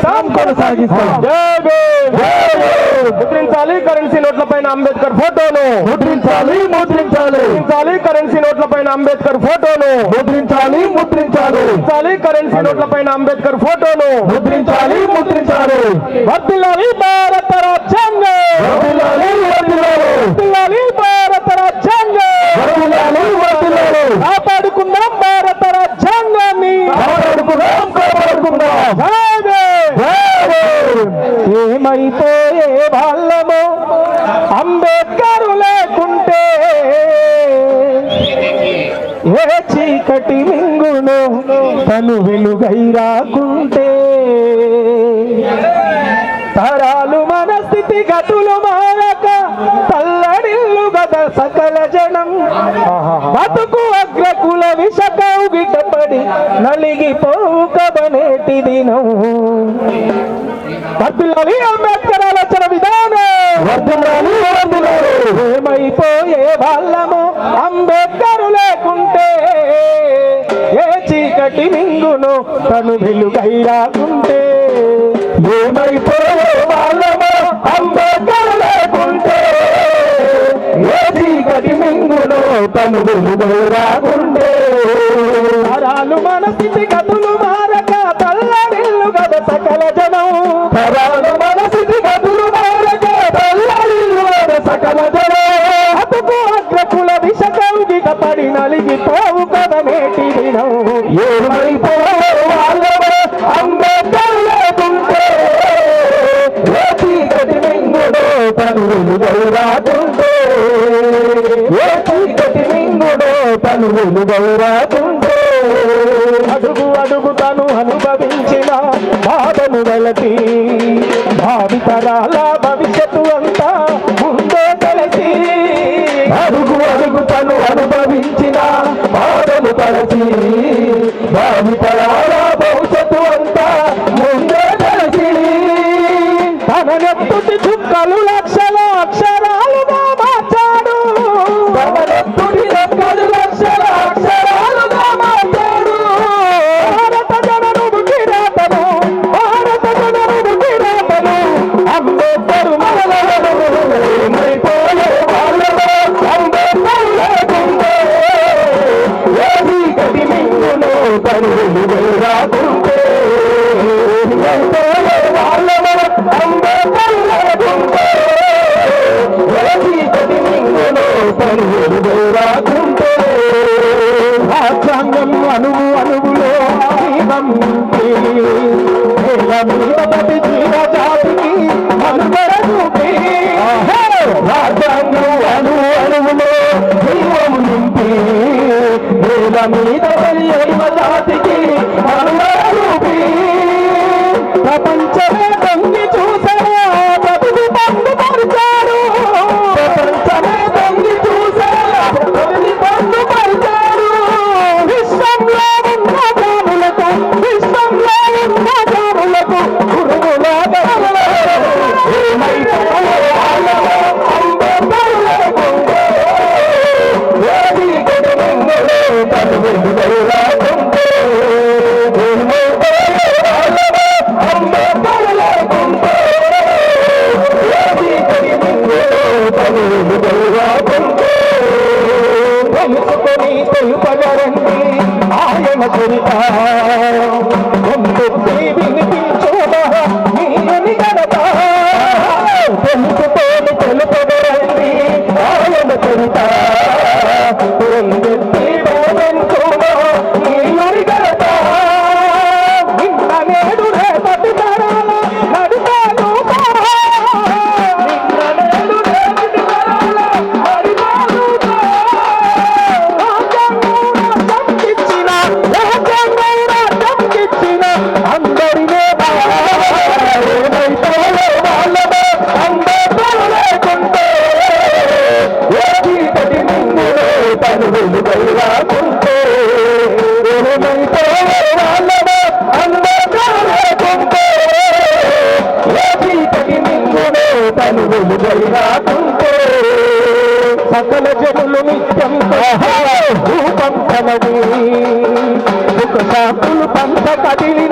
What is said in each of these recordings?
కొనసాగిస్తాం. భీమ్. ముద్రించాలి కరెన్సీ నోట్ల పైన అంబేద్కర్ ఫోటోను. ముద్రించాలి ముద్రించాలి. ముద్రించాలి కరెన్సీ నోట్ల పైన అంబేద్కర్ ఫోటోను. ముద్రించాలి ముద్రించాలి. ముద్రించాలి కరెన్సీ నోట్ల పైన అంబేద్కర్ ఫోటోను. ముద్రించాలి ముద్రించాలి. వర్దిల్లాలి భారత రాజ్యాంగం వర్ధిల్లాలి, వర్ధిల్లాలి. వర్దిల్లాలి భారత రాజ్యాంగం వర్ధిల్లాలి, వర్ధిల్లాలి. కాపాడుకుందాం భారత రాజ్యాంగాన్ని కాపాడుకుందాం కాపాడుకుందాం జై భీమ్. ఏమైపోయే వాళ్ళము? అంబేద్కర్ లేకుంటే ఏ చీకటి మింగును తను వెలుగై రాకుంటే? తరాలు మన స్థితి గతులు మారక తల్లడిల్లు గద సకల జనం. బతుకు అగ్రకుల విషక ఉగిటపడి నలిగిపోకబనేటి దినం. వర్ధిల్లాలి అంబేద్కర్ ఆలోచన విధానం. వర్ధిల్లాలి, వర్ధిల్లాలి. ఏమైపోయే వాళ్ళము అంబేద్కర్ లేకుంటే. ఏ చీకటి మింగును తను వెలుగై రాకుంటే ఏమైపోయే వాళ్ళమో అంబేద్కర్ లేకుంటే. ఏ చీకటి మింగులో తను వెలుగై రాకుంటే తరాలు మన స్థితి గతులు మారక తల్లడిల్లు గద సకల జనం. తరాలు మనసిది గదులు సకల జనం. బతుకు అగ్రకుల విషకౌగిట పడి నలిగిపోవు కదనేటి దినం. ఏమైపోయే వాళ్ళమో అంబేద్కర్ లేకుంటే ఏ చీకటి మింగులో తను వెలుగై రాకుంటే ఏ చీకటి మింగులో తను వెలుగై రాకుంటే అడుగు అడుగుతను అనుభవించిన భావము వెలతి భావి తరాల భవిష్యత్తు అంతా ముందే తెలిసి. అడుగు అడుగుతను అనుభవించిన భావము తలచి భావి తరాల భవిష్యత్తు అంతా ముందే తెలిసి. తన నెత్తుటి చుక్కలు లక్ష రాజ్యాంగం అణువు అణువులో జీవం నింపి, నేల మీద ప్రతి జీవ జాతికి మనుగడ చూపి రాజ్యాంగం అణు అణువులో జీవము నింపి నేల మీద జాతికి ప్రపంచమే మింగులో తను వెలుగై రాకుంటే సకల జనులు నిత్యం రూపం ఒక శాంతులు పంట కదిలిన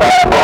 Thank you.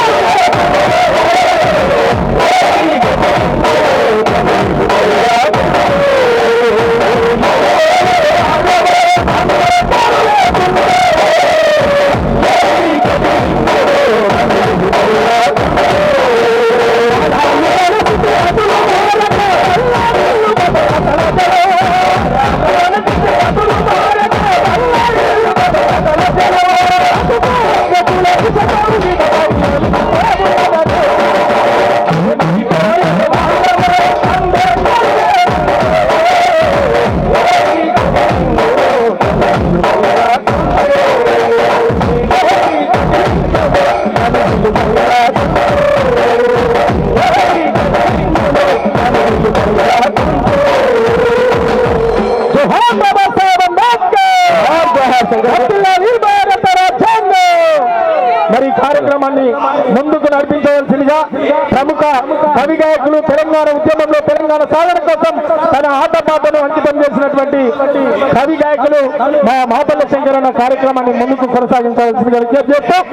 కవిగాయకులు తెలంగాణ ఉద్యమంలో తెలంగాణ సాధన కోసం తన ఆటపాటను అంకితం చేసినటువంటి కవి గాయకులు మా మాపల్ల శంకర్ అన్న కార్యక్రమాన్ని ముందుకు కొనసాగించాల్సిందిగా విజ్ఞప్తి చేస్తాం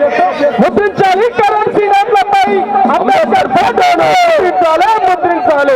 ముద్రించాలి అంబేద్కర్ ముద్రించాలి ముద్రించాలి.